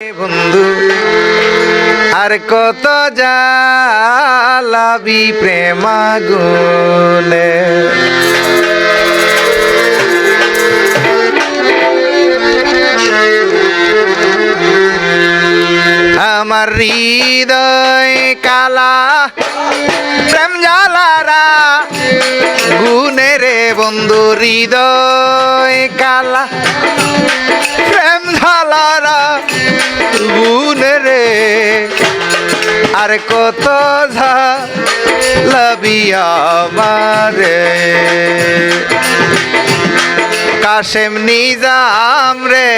বন্ধু, আর কত জালাবি প্রেমাগুনে আমার হৃদয় কালা, প্রেম জালারা গুনে রে বন্ধু, হৃদয় কালা, প্রেম ঝালারা গুনে রে। আর কত ঝালাবি আমারে। কাশেম নিজাম রে।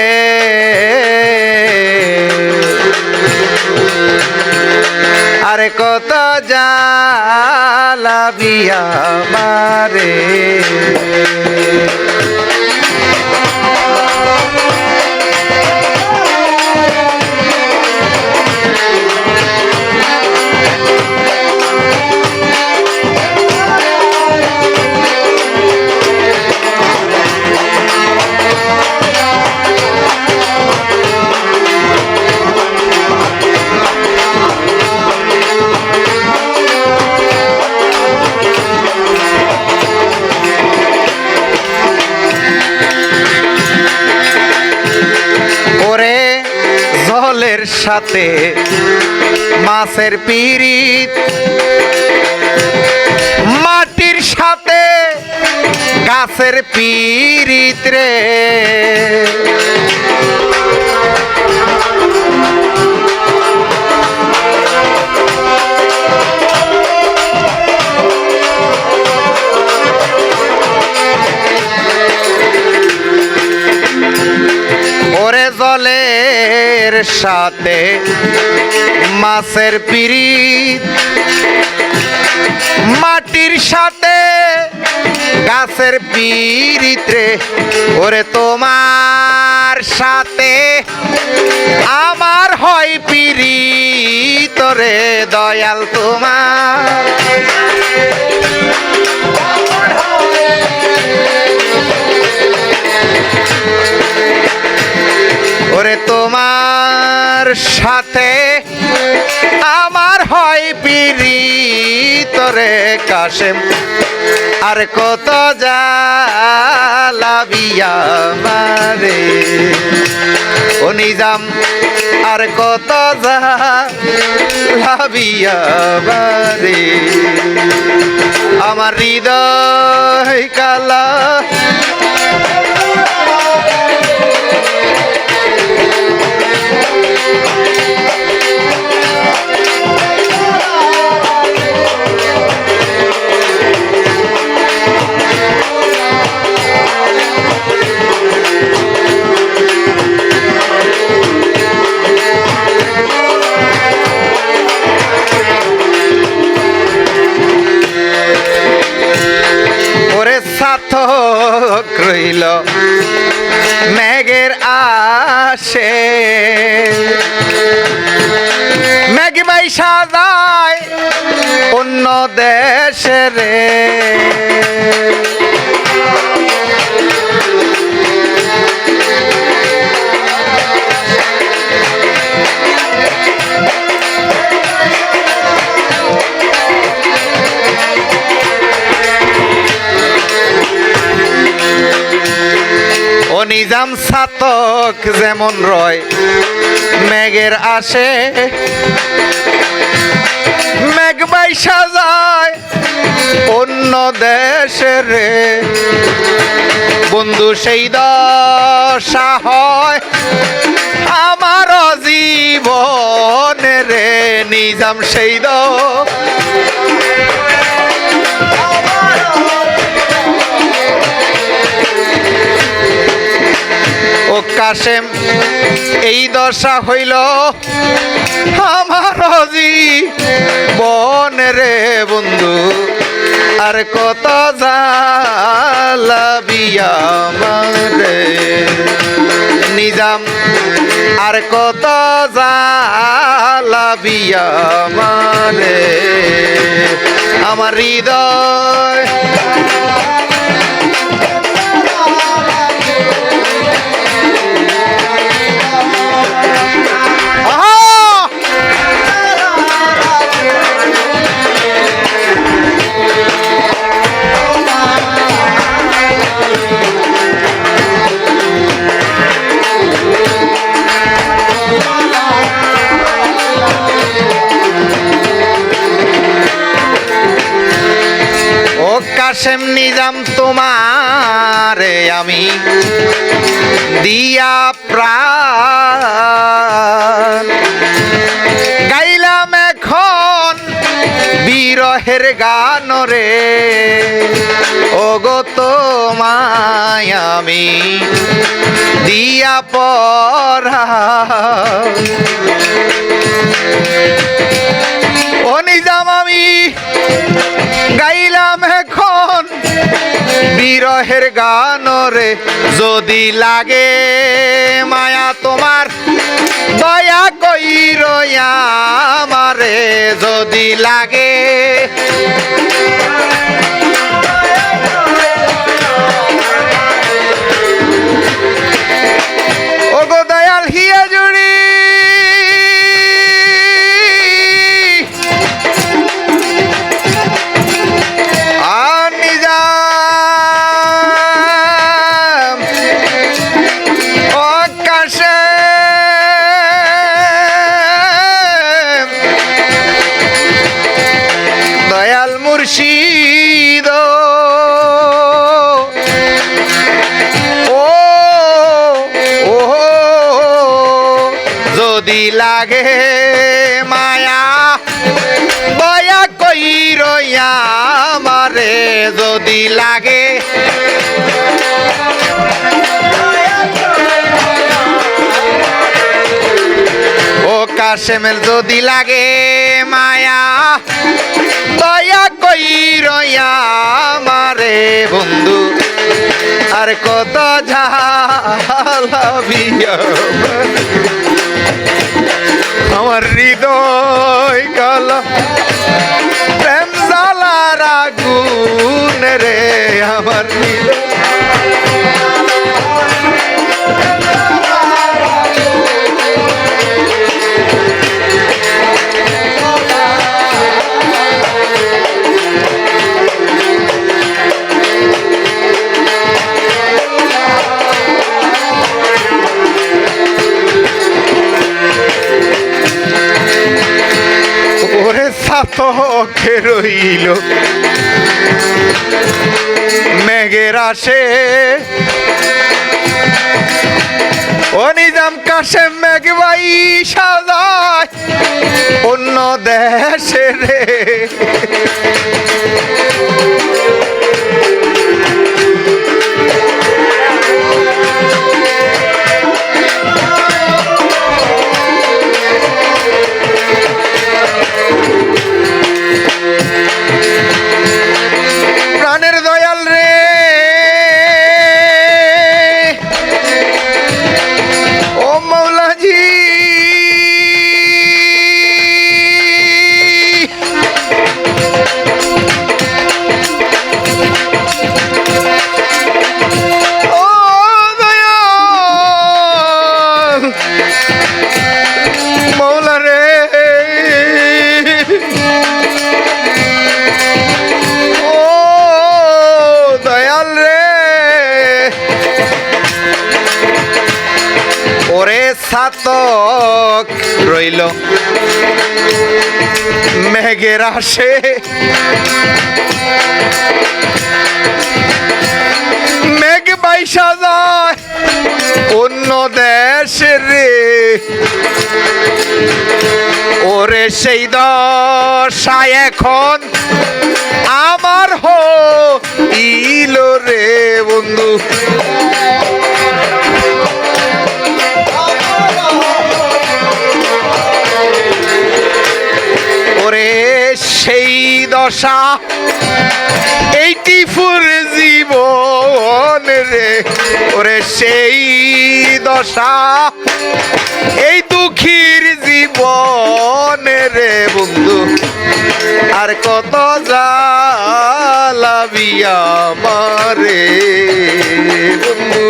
আরে কত জালাবি আমারে। সাথে মাছের পিরিত মাটির সাথে গাছের পিরিত রে। সাথে মাছের পিরিত। মাটির সাথে, গাছের পিরিত রে। ওরে তোমার সাথে আমার হয় পিরিত রে, দয়াল তোমার। ওরে তোমার সাথে আমার হয় পিরি তোরে কাশেম। আর কত জালাবিয়া মারে। ও নিজাম, আর কত জালাবিয়া মারে। আমার হৃদয় কালা রইল ম্যাগের আসে ম্যাগি ভাই সাদায় অন্য দেশের ও নিজাম সাতক যেমন রয়, মেঘের আসে। মেঘ বাইসা যায় অন্য দেশের বন্ধু, সেই দশা হয় আমার জীবনে রে। নিজাম, সেই দ কাশেম, এই দশা হইল আমার বন রে বন্ধু। আর কত জালাবিয়া মারে নিজাম, আর কত জালাবিয়া মানে আমার হৃদয় কাশেম নিজাম তোমারে আমি দিয়া প্রাণ। গাইলাম এখন বিরহের গান রে। ও গো তোমায় আমি দিয়া পরা বিরহের গান রে যদি লাগে মায়া তোমার দয়া কই রয়া আমারে যদি লাগে কাশেমের যদি লাগে মায়া, দয়া কই রইয়া মারে বন্ধু। আর কত ঝালাবি আমার হৃদয় কাল প্রেম জ্বালার আগুন রে আমার হৃদয়। রইল। মেঘের আসে ও নিজাম কাশে মেঘবাই সাজায় অন্য দেশে রে। ওরে সাতক রইল। মেঘের আসে মেঘ বাইশা যায় অন্য দেশে রে। ওরে সেই দশায় এখন আমার হো ইলো রে বন্ধু। দশা এইটি ফুর জীবন রে, ওরে সেই দশা। এই দুঃখীর জীবন রে বন্ধু, আর কত জ্বালাবি আমারে বন্ধু।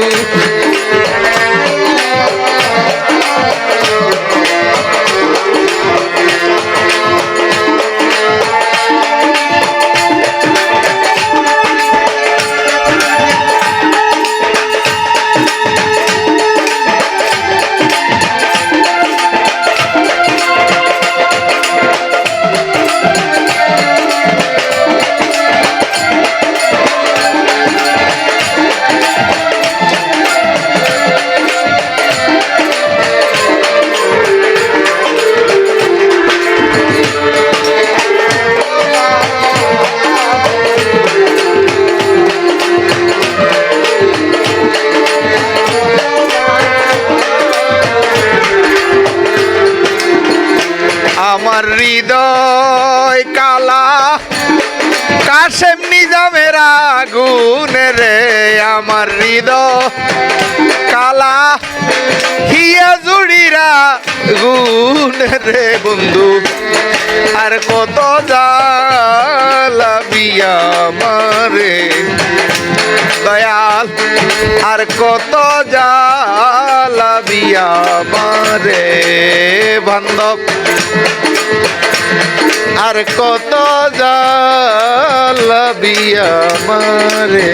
আমার হৃদয় কালা। কাশেম নিজামের আগুন রে আমার হৃদয় কালা। হিয়া জুড়িরা গুণ রে বন্ধু, আর কত আমারে। দয়াল, আর কত পিয়া মারে বান্ধব। আর কত জাল বিয়া মারে।